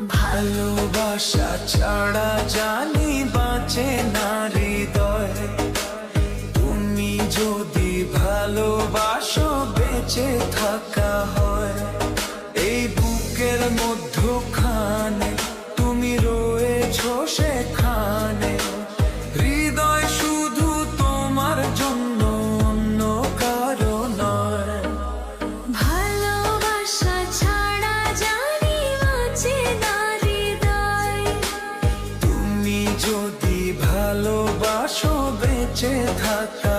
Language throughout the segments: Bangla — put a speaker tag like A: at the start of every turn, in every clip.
A: ভালোবাসা
B: ছাড়া জানি বাঁচে না হৃদয়।
A: তুমি যদি ভালোবাসো বেঁচে থাকা হয়। hot, hot.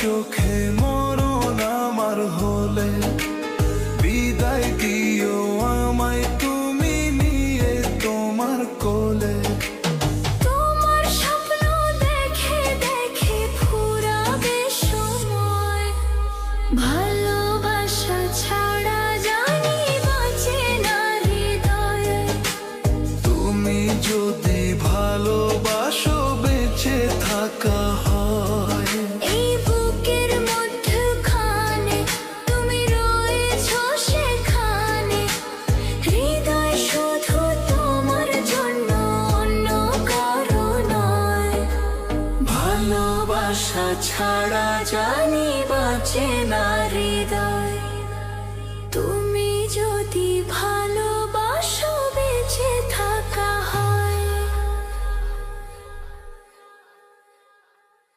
A: চোখে মরণ আমার হলে বিদায় দিও আমায় তুমি নিয়ে তোমার কোলে।
B: তোমার স্বপ্ন দেখে দেখে ফুরাবে সময়। ভালোবাসা ছাড়া জানি বাঁচে না হৃদয়ে।
A: তুমি যদি ভালোবাসো বেঁচে থাকা
B: ছাড়া জানি বাঁচে না হৃদয়।